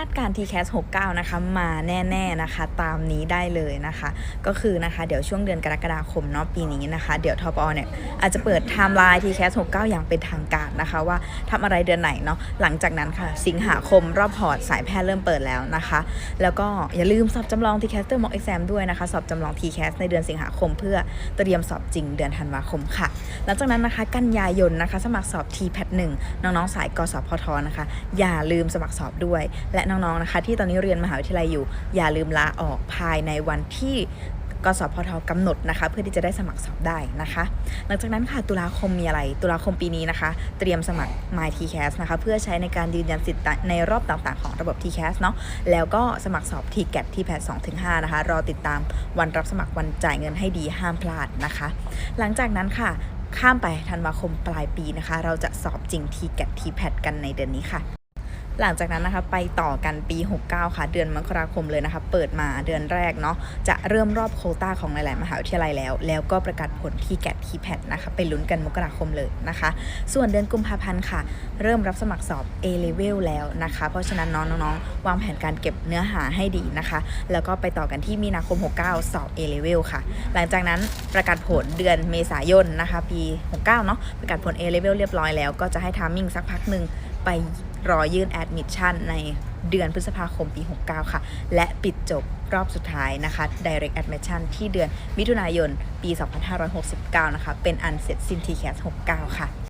าดการ TCAS 69 นะคะ มาแน่ๆนะคะ ตามนี้ได้เลยนะคะ ก็คือนะคะเดี๋ยวช่วงเดือนกรกฎาคมเนาะปีนี้นะคะ เดี๋ยวทปอเนี่ยอาจจะเปิดไทม์ไลน์ TCAS 69 อย่างเป็นทางการนะคะว่าทำอะไรเดือนไหนเนาะหลังจากนั้นค่ะ สิงหาคมรอบพอร์ตสายแพทย์เริ่มเปิดแล้วนะคะ แล้วก็อย่าลืมสอบจำลอง TCAS เตอร์มอกเอ็กซมด้วยนะคะ สอบจำลอง TCAS ในเดือนสิงหาคม เพื่อเตรียมสอบจริงเดือนธันวาคมค่ะ หลังจากนั้นนะคะกันยายนนะคะ สมัครสอบ TPAT 1น้องๆสายกสพทนะคะ อย่าลืมสมัครสอบด้วยและน้องๆนะคะ ที่ตอนนี้เรียนมหาวิทยาลัยอยู่ อย่าลืมลาออกภายในวันที่กสพทกำหนดนะคะ เพื่อที่จะได้สมัครสอบได้นะคะ หลังจากนั้นค่ะตุลาคมมีอะไร ตุลาคมปีนี้นะคะ เตรียมสมัคร My TCAS นะคะ เพื่อใช้ในการยืนยันสิทธิ์ในรอบต่างๆของระบบ TCAS เนาะแล้วก็สมัครสอบ TGAT ที่แพท2-5นะคะ รอติดตามวันรับสมัครวันจ่ายเงินให้ดีห้ามพลาดนะคะ หลังจากนั้นค่ะ ข้ามไปธันวาคมปลายปีนะคะ เราจะสอบจริง TGAT TPAT กันในเดือนนี้ค่ะ หลังจากนั้นนะคะไปต่อกันปี 69 ค่ะ เดือนมกราคมเลยนะคะเปิดมาเดือนแรกเนาะจะเริ่มรอบโคต้าของหลาย ๆ มหาวิทยาลัยแล้ว แล้วก็ประกาศผลที่แกดที่แพดนะคะไปลุ้นกันมกราคมเลยนะคะ ส่วนเดือนกุมภาพันธ์ค่ะ เริ่มรับสมัครสอบ A level แล้วนะคะ เพราะฉะนั้นน้อง ๆ วางแผนการเก็บเนื้อหาให้ดีนะคะ แล้วก็ไปต่อกันที่มีนาคม 69 สอบ A level ค่ะ หลังจากนั้นประกาศผลเดือนเมษายนนะคะ ปี 69 เนาะประกาศผล A level เรียบร้อยแล้วก็จะให้ทามมิ่งสักพักหนึ่งไป รอยื่นแอดมิชชั่นในเดือนพฤษภาคมปี 69 ค่ะ และปิดจบรอบสุดท้ายนะคะ Direct Admission ที่เดือนมิถุนายนปี 2569 นะคะ เป็นอันเสร็จสิ้น TCAS 69 ค่ะ